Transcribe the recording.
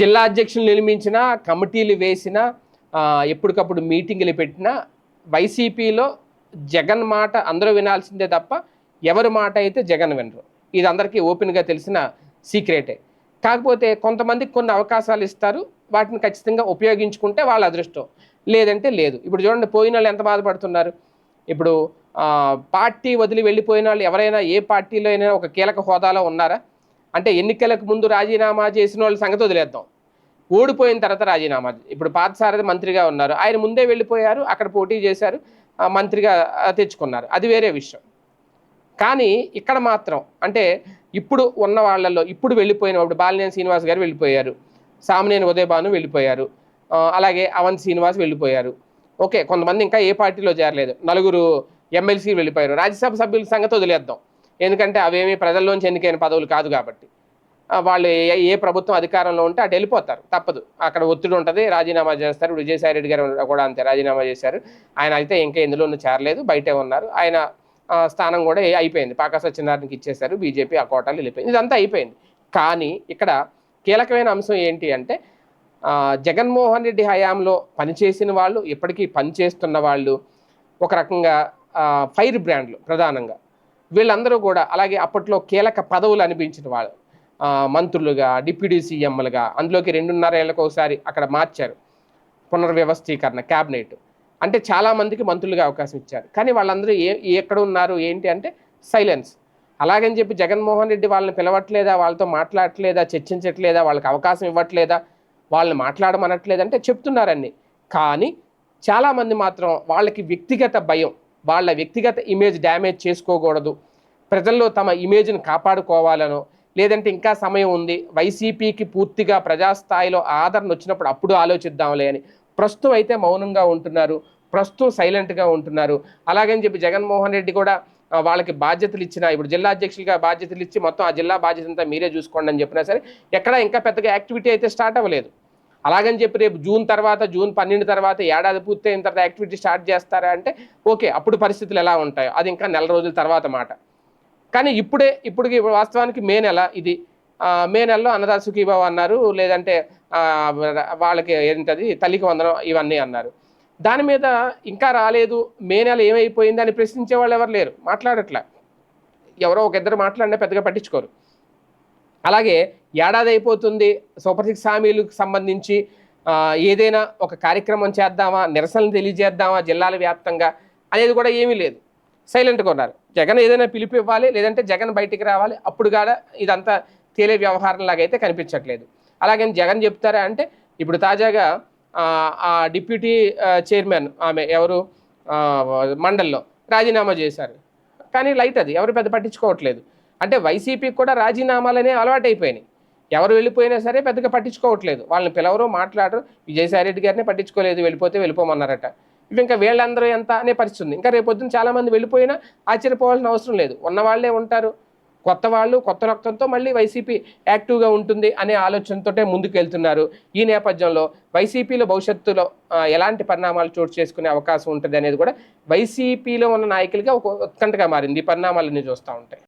జిల్లా అధ్యక్షులు నియమించిన కమిటీలు వేసిన ఎప్పటికప్పుడు మీటింగులు పెట్టిన వైసీపీలో జగన్ మాట అందరూ వినాల్సిందే తప్ప ఎవరి మాట అయితే జగన్ వినరు. ఇది అందరికీ ఓపెన్గా తెలిసిన సీక్రెటే. కాకపోతే కొంతమందికి కొన్ని అవకాశాలు ఇస్తారు. వాటిని ఖచ్చితంగా ఉపయోగించుకుంటే వాళ్ళ అదృష్టం. లేదంటే లేదు. ఇప్పుడు చూడండి పోయిన వాళ్ళు ఎంత బాధపడుతున్నారు? ఇప్పుడు పార్టీ వదిలి వెళ్ళిపోయిన వాళ్ళు ఎవరైనా ఏ పార్టీలో అయినా ఒక కీలక హోదాలో ఉన్నారా? అంటే ఎన్నికలకు ముందు రాజీనామా చేసిన వాళ్ళ సంగతి వదిలేద్దాం. ఓడిపోయిన తర్వాత రాజీనామా ఇప్పుడు పాతసారథి మంత్రిగా ఉన్నారు. ఆయన ముందే వెళ్ళిపోయారు అక్కడ పోటీ చేశారు మంత్రిగా తెచ్చుకున్నారు. అది వేరే విషయం. కానీ ఇక్కడ మాత్రం అంటే ఇప్పుడు ఉన్న వాళ్ళల్లో ఇప్పుడు వెళ్ళిపోయిన ఇప్పుడు బాలినేని శ్రీనివాస్ గారు వెళ్ళిపోయారు. సామినేని ఉదయభాను వెళ్ళిపోయారు. అలాగే అవంత్ శ్రీనివాస్ వెళ్ళిపోయారు. ఓకే కొంతమంది ఇంకా ఏ పార్టీలో చేరలేదు. నలుగురు ఎమ్మెల్సీ వెళ్ళిపోయారు. రాజ్యసభ సభ్యుల సంగతి వదిలేద్దాం. ఎందుకంటే అవేమి ప్రజల్లోంచి ఎన్నికైన పదవులు కాదు కాబట్టి. వాళ్ళు ఏ ఏ ప్రభుత్వం అధికారంలో ఉంటే అటు వెళ్ళిపోతారు. తప్పదు. అక్కడ ఒత్తిడి ఉంటుంది. రాజీనామా చేస్తారు. విజయసాయి రెడ్డి గారు కూడా అంతే రాజీనామా చేశారు. ఆయన అయితే ఇంకా ఎందులోనూ చేరలేదు. బయటే ఉన్నారు. ఆయన స్థానం కూడా ఏ- అయిపోయింది. పాకా సత్యనారాయణకి ఇచ్చేశారు. బీజేపీ ఆ కోటాలు వెళ్ళిపోయింది. ఇదంతా అయిపోయింది. కానీ ఇక్కడ కీలకమైన అంశం ఏంటి అంటే జగన్మోహన్ రెడ్డి హయాంలో పనిచేసిన వాళ్ళు ఇప్పటికీ పనిచేస్తున్న వాళ్ళు ఒక రకంగా ఫైర్ బ్రాండ్లు ప్రధానంగా. వీళ్ళందరూ కూడా అలాగే అప్పట్లో కీలక పదవులు అనిపించిన వాళ్ళు. మంత్రులుగా డిప్యూటీ సీఎంలుగా అందులోకి రెండున్నర ఏళ్ళకు ఒకసారి అక్కడ మార్చారు. పునర్వ్యవస్థీకరణ క్యాబినెట్. అంటే చాలామందికి మంత్రులుగా అవకాశం ఇచ్చారు. కానీ వాళ్ళందరూ ఏ ఎక్కడ ఉన్నారు ఏంటి అంటే సైలెన్స్. అలాగని చెప్పి జగన్మోహన్ రెడ్డి వాళ్ళని పిలవట్లేదా వాళ్ళతో మాట్లాడట్లేదా చర్చించట్లేదా వాళ్ళకి అవకాశం ఇవ్వట్లేదా వాళ్ళని మాట్లాడమనట్లేదంటే చెప్తున్నారని కానీ చాలామంది మాత్రం వాళ్ళకి వ్యక్తిగత భయం వాళ్ళ వ్యక్తిగత ఇమేజ్ డ్యామేజ్ చేసుకోకూడదు. ప్రజల్లో తమ ఇమేజ్ని కాపాడుకోవాలనో లేదంటే ఇంకా సమయం ఉంది వైసీపీకి పూర్తిగా ప్రజాస్థాయిలో ఆదరణ వచ్చినప్పుడు అప్పుడు ఆలోచిద్దాంలే అని. ప్రస్తుతం అయితే మౌనంగా ఉంటున్నారు ప్రస్తుతం సైలెంట్గా ఉంటున్నారు. అలాగని చెప్పి జగన్మోహన్ రెడ్డి కూడా వాళ్ళకి బాధ్యతలు ఇచ్చిన ఇప్పుడు జిల్లా అధ్యక్షులుగా బాధ్యతలు ఇచ్చి మొత్తం ఆ జిల్లా బాధ్యత అంతా మీరే చూసుకోండి అని చెప్పినా సరే ఎక్కడ ఇంకా పెద్దగా యాక్టివిటీ అయితే స్టార్ట్ అవ్వలేదు. అలాగని చెప్పి రేపు జూన్ తర్వాత జూన్ పన్నెండు తర్వాత ఏడాది పూర్తయిన తర్వాత యాక్టివిటీ స్టార్ట్ చేస్తారా అంటే ఓకే అప్పుడు పరిస్థితులు ఎలా ఉంటాయో అది ఇంకా నెల రోజుల తర్వాత మాట. కానీ ఇప్పుడే ఇప్పటికి వాస్తవానికి మే నెల ఇది. మే నెలలో అన్నదాత సుఖీభావ అన్నారు లేదంటే వాళ్ళకి ఏంటది తల్లికి వందనం ఇవన్నీ అన్నారు. దాని మీద ఇంకా రాలేదు మే నెల ఏమైపోయింది అని ప్రశ్నించే వాళ్ళు ఎవరు లేరు మాట్లాడట్లా. ఎవరో ఒక ఇద్దరు మాట్లాడినా పెద్దగా పట్టించుకోరు. అలాగే ఏడాది అయిపోతుంది సూపర్ సిక్స్ హామీలకు సంబంధించి ఏదైనా ఒక కార్యక్రమం చేద్దామా నిరసనలు తెలియజేద్దామా జిల్లాల వ్యాప్తంగా అనేది కూడా ఏమీ లేదు. సైలెంట్గా ఉన్నారు. జగన్ ఏదైనా పిలుపు ఇవ్వాలి లేదంటే జగన్ బయటికి రావాలి అప్పుడు కూడా ఇదంతా తేలే వ్యవహారం లాగా అయితే కనిపించట్లేదు. అలాగే జగన్ చెప్తారా అంటే ఇప్పుడు తాజాగా ఆ, డిప్యూటీ చైర్మన్ ఆమె ఎవరు మండల్లో రాజీనామా చేశారు. కానీ లైట్ అది ఎవరు పెద్ద పట్టించుకోవట్లేదు. అంటే వైసీపీకి కూడా రాజీనామాలనే అలవాటైపోయినాయి. ఎవరు వెళ్ళిపోయినా సరే పెద్దగా పట్టించుకోవట్లేదు. వాళ్ళని పిలవరు మాట్లాడరు. విజయసాయి రెడ్డి గారిని పట్టించుకోలేదు. వెళ్ళిపోతే వెళ్ళిపోమన్నారట. ఇవి ఇంకా వీళ్ళందరూ ఎంత అనే పరిస్థితి ఉంది. ఇంకా రేపొద్దున చాలామంది వెళ్ళిపోయినా ఆశ్చర్యపోవాల్సిన అవసరం లేదు. ఉన్నవాళ్ళే ఉంటారు. కొత్త వాళ్ళు కొత్త రక్తంతో మళ్ళీ వైసీపీ యాక్టివ్గా ఉంటుంది అనే ఆలోచనతోటే ముందుకు వెళ్తున్నారు ఈ నేపథ్యంలో వైసీపీలో భవిష్యత్తులో ఎలాంటి పరిణామాలు చోటు చేసుకునే అవకాశం ఉంటుంది అనేది కూడా వైసీపీలో ఉన్న నాయకులుగా ఒక ఉత్కంఠగా మారింది. ఈ పరిణామాలన్నీ చూస్తూ ఉంటాయి.